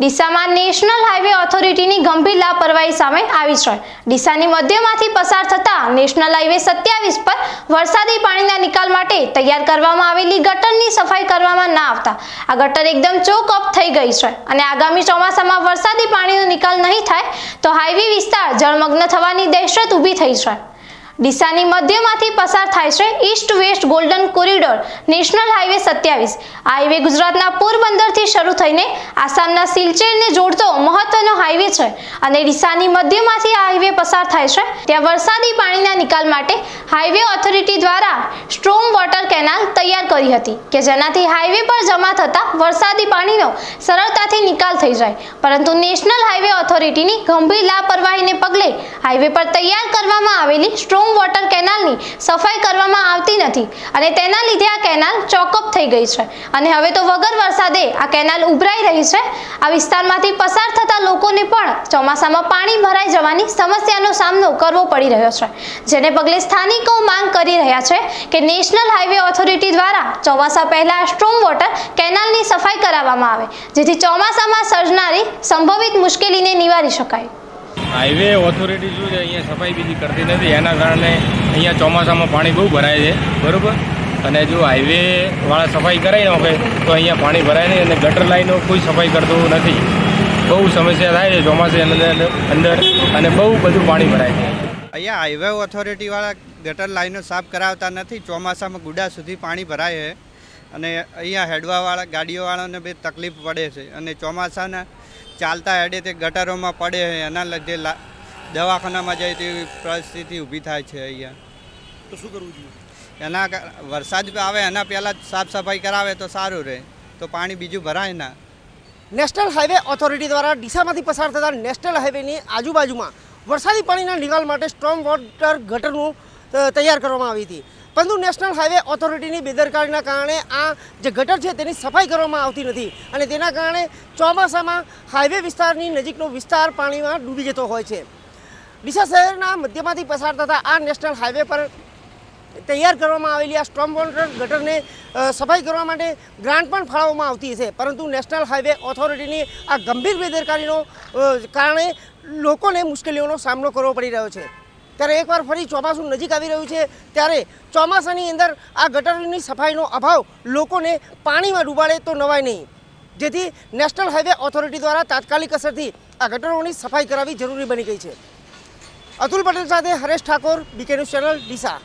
ડીસામાં national highway ઓથોરિટીની ગંભીર લાપરવાહી સામે આવી છે. ડીસાની મધ્યમાંથી પસાર થતા નેશનલ હાઈવે સત્યાવીસ પર વરસાદી પાણીના નિકાલ માટે તૈયાર કરવામાં આવેલી ગટરની સફાઈ કરવામાં ના આવતા. આ ગટર એકદમ ચોક અપ થઈ ગઈ છે અને આગામી ચોમાસામાં વરસાદી પાણીનો નિકાલ નહીં થાય તો હાઈવે વિસ્તાર જળમગ્ન થવાની દહેશત ઊભી થઈ છે. ડીસાની મધ્યમાંથી પસાર થાય છે east west golden corridor national highway સત્યાવીસ. આ હાઈવે ગુજરાતના પોરબંદરથી શરૂ થઈને આસામના સિલચેરને જોડતો મહત્વનો હાઈવે છે અને ડીસાની મધ્યમાંથી આ હાઈવે પસાર થાય છે. ત્યાં વરસાદી પાણીના નિકાલ માટે હાઈવે ઓથોરિટી દ્વારા સ્ટ્રોમ વોટર કેનાલ તૈયાર કરી હતી કે જેનાથી હાઈવે પર જમા થતા વરસાદી પાણીનો સરળતાથી નિકાલ થઈ જાય. પરંતુ નેશનલ હાઈવે ઓથોરિટીની ગંભીર લાપરવાહીને પગલે હાઈવે પર તૈયાર કરવામાં આવેલી સ્ટ્રોમ વોટર કેનાલની સફાઈ કરવામાં આવતી નથી અને તેના લીધે આ કેનાલ ચોકઅપ થઈ ગઈ છે. અને હવે તો વગર વરસાદે આ કેનાલ ઉભરાઈ રહી છે. આ વિસ્તારમાંથી પસાર થતા લોકોને પણ ચોમાસામાં પાણી ભરાઈ જવાની સમસ્યાનો સામનો કરવો પડી રહ્યો છે. જેને પગલે સ્થાનિકો માંગ કરી રહ્યા છે કે નેશનલ હાઈવે ઓથોરિટી દ્વારા ચોમાસા પહેલા સ્ટ્રોમ વોટર કેનાલની સફાઈ કરાવવામાં આવે, જેથી ચોમાસામાં સર્જનારી સંભવિત મુશ્કેલીને નિવારી શકાય. હાઈવે ઓથોરિટી શું છે? અહીંયા સફાઈ બીજી કરતી નથી. એના કારણે અહીંયા ચોમાસામાં પાણી બહુ ભરાય છે. બરાબર? અને જો હાઈવે વાળા સફાઈ કરાવી નાખે તો અહીંયા પાણી ભરાય નહીં અને ગટર લાઈનો કોઈ સફાઈ કરતું નથી. બહુ સમસ્યા થાય છે ચોમાસાની અંદર અંદર, અને બહુ બધું પાણી ભરાય છે. અહીંયા હાઈવે ઓથોરિટીવાળા ગટર લાઈનો સાફ કરાવતા નથી. ચોમાસામાં ગુડા સુધી પાણી ભરાય છે. અને અહીંયા હેડવાવાળા ગાડીઓવાળાને બી તકલીફ પડે છે. અને ચોમાસાના ચાલતા હેડે તે ગટરોમાં પડે છે. એના લીધે લા- દવાખાનામાં જાય તેવી પરિસ્થિતિ ઊભી થાય છે અહીંયા. તો શું કરવું જોઈએ? એના વરસાદ આવે એના પહેલાં જ સાફ સફાઈ કરાવે તો સારું રહે. તો પાણી બીજું ભરાય ના. નેશનલ હાઈવે ઓથોરિટી દ્વારા ડીસામાંથી પસાર થતા નેશનલ હાઈવેની આજુબાજુમાં વરસાદી પાણીના નિકાલ માટે સ્ટ્રોંગ વોટર ગટરનું તૈયાર કરવામાં આવી હતી. પરંતુ નેશનલ હાઈવે ઓથોરિટીની બેદરકારીના કારણે આ જે ગટર છે તેની સફાઈ કરવામાં આવતી નથી અને તેના કારણે ચોમાસામાં હાઈવે વિસ્તારની નજીકનો વિસ્તાર પાણીમાં ડૂબી જતો હોય છે. ડીસા શહેરના મધ્યમાંથી પસાર થતા આ નેશનલ હાઈવે પર તૈયાર કરવામાં આવેલી આ સ્ટ્રોમ વોટર ગટરને સફાઈ કરવા માટે ગ્રાન્ટ પણ ફાળવવામાં આવતી છે. પરંતુ નેશનલ હાઈવે ઓથોરિટીની આ ગંભીર બેદરકારીનો કારણે લોકોને મુશ્કેલીઓનો સામનો કરવો પડી રહ્યો છે. ત્યારે એકવાર ફરી ચોમાસું નજીક આવી રહ્યું છે, ત્યારે ચોમાસાની અંદર આ ગટરની સફાઈનો અભાવ લોકોને પાણીમાં ડૂબાડે તો નવાય નહીં. જેથી નેશનલ હાઈવે ઓથોરિટી દ્વારા તાત્કાલિક અસરથી આ ગટરોની સફાઈ કરાવવી જરૂરી બની ગઈ છે. અતુલ પટેલ સાથે હરેશ ઠાકોર, બીકે ચેનલ ડીસા.